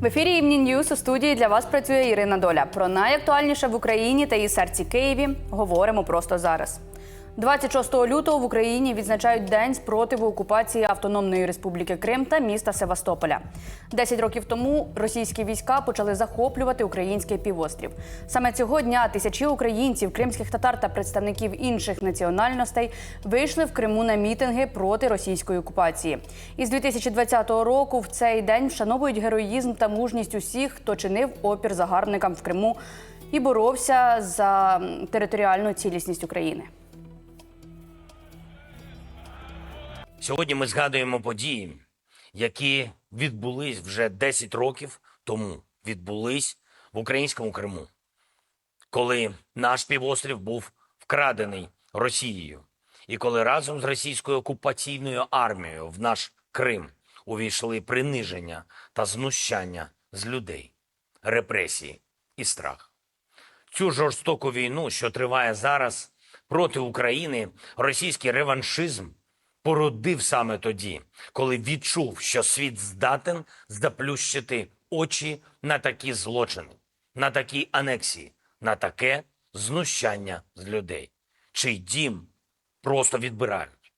В ефірі «Івні Ньюс» у студії для вас працює Ірина Доля. Про найактуальніше в Україні та її серці Києві говоримо просто зараз. 26 лютого в Україні відзначають День спротиву окупації Автономної Республіки Крим та міста Севастополя. Десять років тому російські війська почали захоплювати український півострів. Саме цього дня тисячі українців, кримських татар та представників інших національностей вийшли в Криму на мітинги проти російської окупації. Із 2020 року в цей день вшановують героїзм та мужність усіх, хто чинив опір загарбникам в Криму і боровся за територіальну цілісність України. Сьогодні ми згадуємо події, які відбулись вже 10 років тому. Відбулись в українському Криму, коли наш півострів був вкрадений Росією, і коли разом з російською окупаційною армією в наш Крим увійшли приниження та знущання з людей, репресії і страх. Цю жорстоку війну, що триває зараз проти України, російський реваншизм породив саме тоді, коли відчув, що світ здатен заплющити очі на такі злочини, на такі анексії, на таке знущання з людей, чий дім просто відбирають.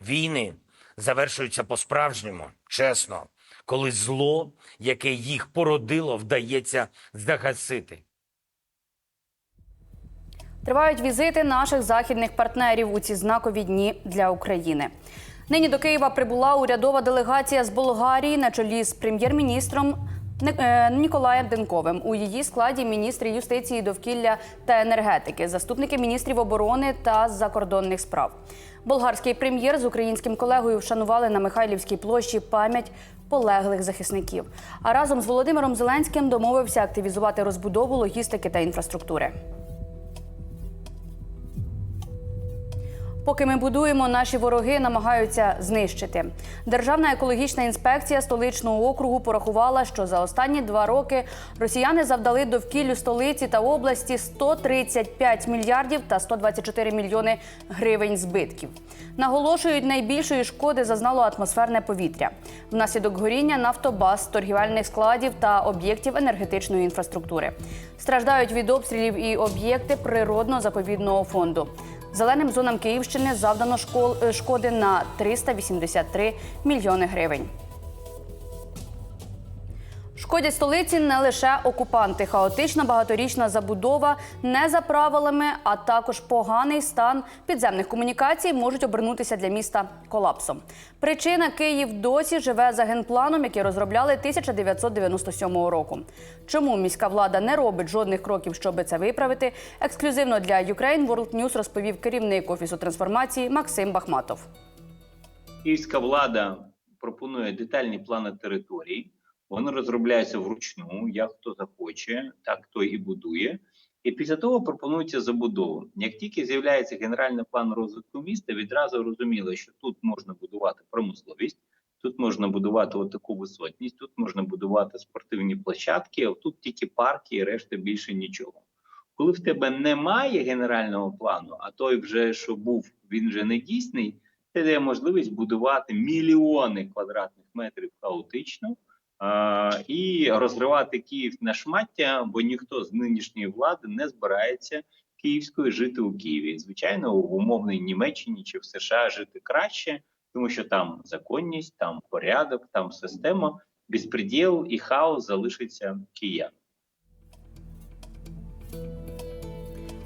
Війни завершуються по-справжньому, чесно, коли зло, яке їх породило, вдається загасити. Тривають візити наших західних партнерів у ці знакові дні для України. Нині до Києва прибула урядова делегація з Болгарії на чолі з прем'єр-міністром е, Ніколаєм Денковим. У її складі міністри юстиції, довкілля та енергетики, заступники міністрів оборони та закордонних справ. Болгарський прем'єр з українським колегою вшанували на Михайлівській площі пам'ять полеглих захисників. А разом з Володимиром Зеленським домовився активізувати розбудову логістики та інфраструктури. Поки ми будуємо, наші вороги намагаються знищити. Державна екологічна інспекція столичного округу порахувала, що за останні два роки росіяни завдали довкіллю столиці та області 135 мільярдів та 124 мільйони гривень збитків. Наголошують, найбільшої шкоди зазнало атмосферне повітря внаслідок горіння нафтобаз, торгівельних складів та об'єктів енергетичної інфраструктури. Страждають від обстрілів і об'єкти природно-заповідного фонду. Зеленим зонам Київщини завдано е, шкоди на 383 мільйони гривень. Шкодять столиці не лише окупанти. Хаотична багаторічна забудова не за правилами, а також поганий стан підземних комунікацій можуть обернутися для міста колапсом. Причина Київ досі живе за генпланом, який розробляли 1997 року. Чому міська влада не робить жодних кроків, щоб це виправити? Ексклюзивно для Ukraine World News розповів керівник офісу трансформації Максим Бахматов. Київська влада пропонує детальні плани територій. Вони розробляються вручну, як хто захоче, так хто і будує. І після того пропонується забудова. Як тільки з'являється генеральний план розвитку міста, відразу розуміло, що тут можна будувати промисловість, тут можна будувати таку висотність, тут можна будувати спортивні площадки, а тут тільки парки і решта більше нічого. Коли в тебе немає генерального плану, а той вже що був, він вже не дійсний, це дає можливість будувати мільйони квадратних метрів хаотично і розривати Київ на шмаття, бо ніхто з нинішньої влади не збирається київською жити у Києві. Звичайно, в умовній Німеччині чи в США жити краще, тому що там законність, там порядок, там система, безпреділ і хаос залишиться киян.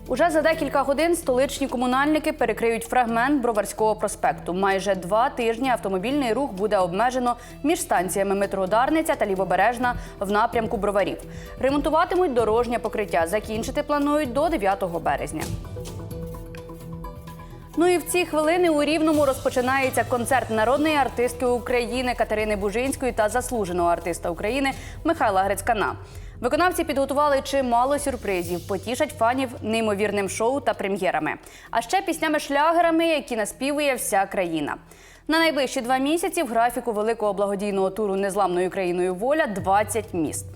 Уже за декілька годин столичні комунальники перекриють фрагмент Броварського проспекту. Майже два тижні автомобільний рух буде обмежено між станціями метроударниця та Лівобережна в напрямку Броварів. Ремонтуватимуть дорожнє покриття. Закінчити планують до 9 березня. Ну і в ці хвилини у Рівному розпочинається концерт народної артистки України Катерини Бужинської та заслуженого артиста України Михайла Грицькана. Виконавці підготували чимало сюрпризів, потішать фанів неймовірним шоу та прем'єрами, а ще піснями-шлягерами, які наспівує вся країна. На найближчі два місяці в графіку великого благодійного туру незламною країною воля 20 міст.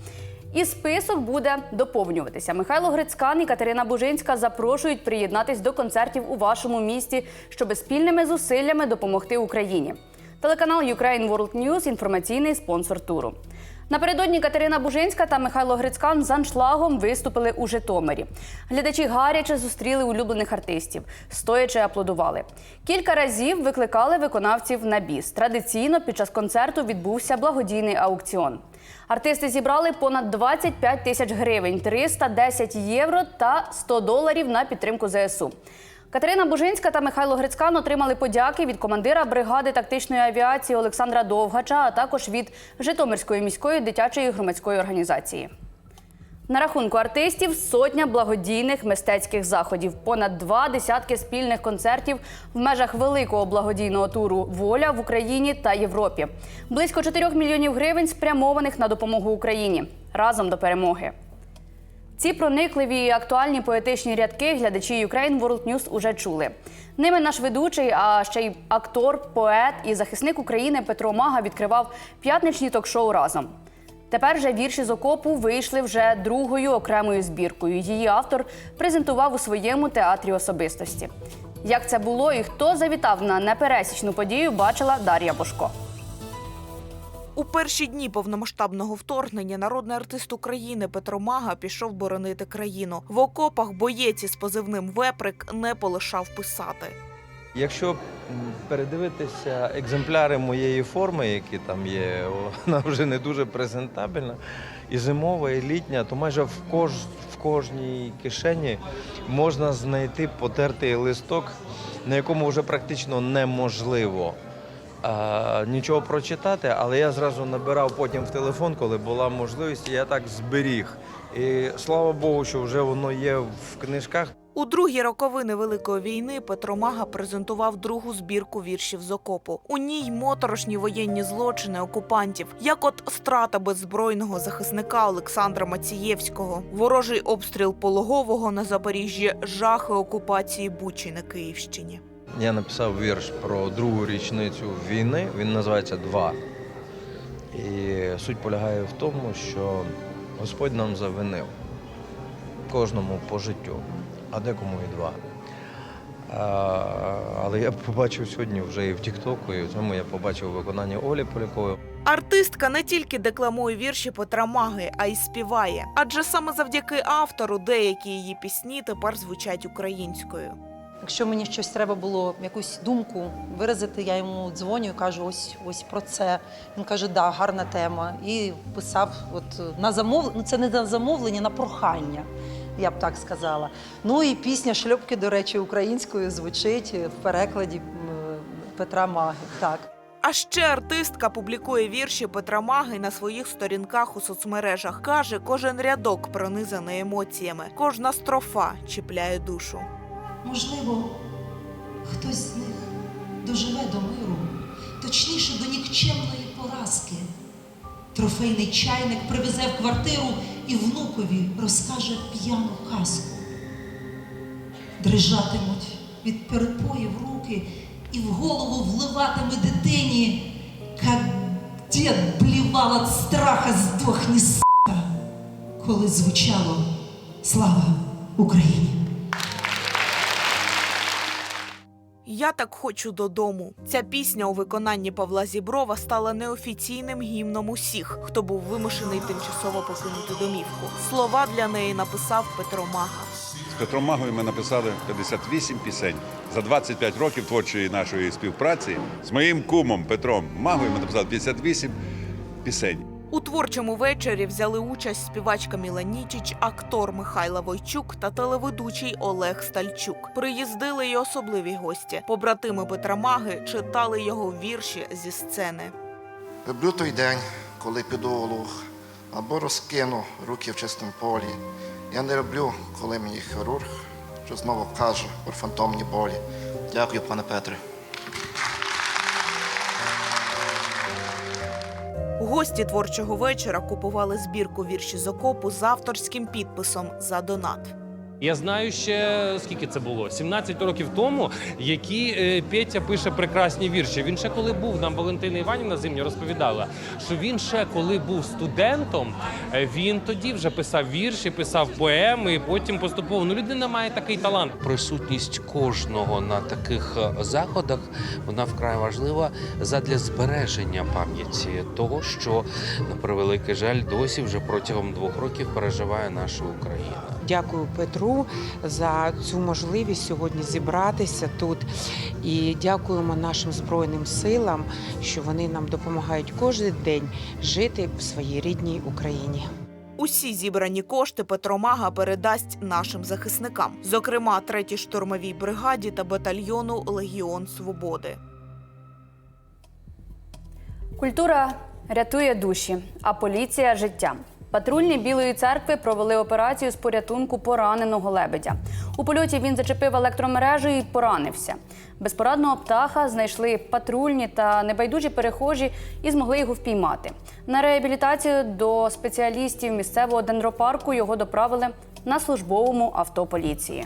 І список буде доповнюватися. Михайло Грицькан і Катерина Бужинська запрошують приєднатись до концертів у вашому місті, щоб спільними зусиллями допомогти Україні. Телеканал Ukraine World News – інформаційний спонсор туру. Напередодні Катерина Бужинська та Михайло Грицькан з аншлагом виступили у Житомирі. Глядачі гаряче зустріли улюблених артистів, стоячи аплодували. Кілька разів викликали виконавців на біс. Традиційно під час концерту відбувся благодійний аукціон. Артисти зібрали понад 25 тисяч гривень, 310 євро та 100 доларів на підтримку ЗСУ. Катерина Бужинська та Михайло Грицькан отримали подяки від командира бригади тактичної авіації Олександра Довгача, а також від Житомирської міської дитячої громадської організації. На рахунку артистів сотня благодійних мистецьких заходів, понад два десятки спільних концертів в межах великого благодійного туру Воля в Україні та Європі. Близько 4 мільйонів гривень спрямованих на допомогу Україні разом до перемоги. Ці проникливі і актуальні поетичні рядки глядачі Ukraine World News уже чули. Ними наш ведучий, а ще й актор, поет і захисник України Петро Мага відкривав п'ятничні ток-шоу разом. Тепер же вірші з окопу вийшли вже другою окремою збіркою. Її автор презентував у своєму театрі особистості. Як це було і хто завітав на непересічну подію, бачила Дар'я Бошко. У перші дні повномасштабного вторгнення народний артист України Петро Мага пішов боронити країну. В окопах боєць із позивним Веприк не полишав писати. Якщо передивитися екземпляри моєї форми, які там є, вона вже не дуже презентабельна. І зимова, і літня, то майже в, кож, в кожній кишені можна знайти потертий листок, на якому вже практично неможливо а, нічого прочитати, але я зразу набирав потім в телефон, коли була можливість, і я так зберіг. І слава Богу, що вже воно є в книжках. У другі роковини Великої війни Петро Мага презентував другу збірку віршів з окопу. У ній моторошні воєнні злочини окупантів, як от страта беззбройного захисника Олександра Мацієвського, ворожий обстріл пологового на Запоріжжі, жахи окупації Бучі на Київщині. Я написав вірш про другу річницю війни. Він називається Два. І суть полягає в тому, що Господь нам завинив кожному по життю, а декому і два. А, але я побачив сьогодні вже і в Тіктоку, і в цьому я побачив виконання Олі Полякової. Артистка не тільки декламує вірші Петра Маги, а й співає. Адже саме завдяки автору деякі її пісні тепер звучать українською. Якщо мені щось треба було, якусь думку виразити, я йому дзвоню і кажу, ось ось про це. Він каже, да, гарна тема. І писав от на замовлення, ну це не на замовлення, на прохання, я б так сказала. Ну і пісня шльопки, до речі, українською звучить в перекладі Петра Маги. Так. А ще артистка публікує вірші Петра Маги на своїх сторінках у соцмережах. Каже, кожен рядок пронизаний емоціями, кожна строфа чіпляє душу. Можливо, хтось з них доживе до миру, точніше до нікчемної поразки. Трофейний чайник привезе в квартиру і внукові розкаже п'яну казку. Дрижатимуть від перепоїв руки і в голову вливатиме дитині, як дід блівав від страха здохні с**ка, коли звучало Слава Україні! Я так хочу додому. Ця пісня у виконанні Павла Зіброва стала неофіційним гімном усіх, хто був вимушений тимчасово покинути домівку. Слова для неї написав Петро Мага. З Петром Магою ми написали 58 пісень. За 25 років творчої нашої співпраці з моїм кумом Петром Магою ми написали 58 пісень. У творчому вечорі взяли участь співачка Міла Нічіч, актор Михайла Войчук та телеведучий Олег Стальчук. Приїздили й особливі гості. Побратими Петра Маги читали його вірші зі сцени. Люблю той день, коли піду у луг або розкину руки в чистому полі. Я не люблю, коли мені хірург що знову каже про фантомні болі. Дякую, пане Петре. Гості творчого вечора купували збірку вірші з окопу з авторським підписом за донат. Я знаю ще скільки це було 17 років тому, які е, Петя пише прекрасні вірші. Він ще коли був нам Валентина Іванівна зимні розповідала, що він ще коли був студентом, е, він тоді вже писав вірші, писав поеми, і потім поступово. Ну людина має такий талант. присутність кожного на таких е, заходах вона вкрай важлива задля збереження пам'яті того, що на превеликий жаль досі вже протягом двох років переживає наша Україна. Дякую Петру за цю можливість сьогодні зібратися тут. І дякуємо нашим збройним силам, що вони нам допомагають кожен день жити в своїй рідній Україні. Усі зібрані кошти Петромага передасть нашим захисникам, зокрема третій штурмовій бригаді та батальйону Легіон Свободи. Культура рятує душі, а поліція життя. Патрульні Білої церкви провели операцію з порятунку пораненого лебедя. У польоті він зачепив електромережу і поранився. Безпорадного птаха знайшли патрульні та небайдужі перехожі і змогли його впіймати. На реабілітацію до спеціалістів місцевого дендропарку його доправили на службовому авто поліції.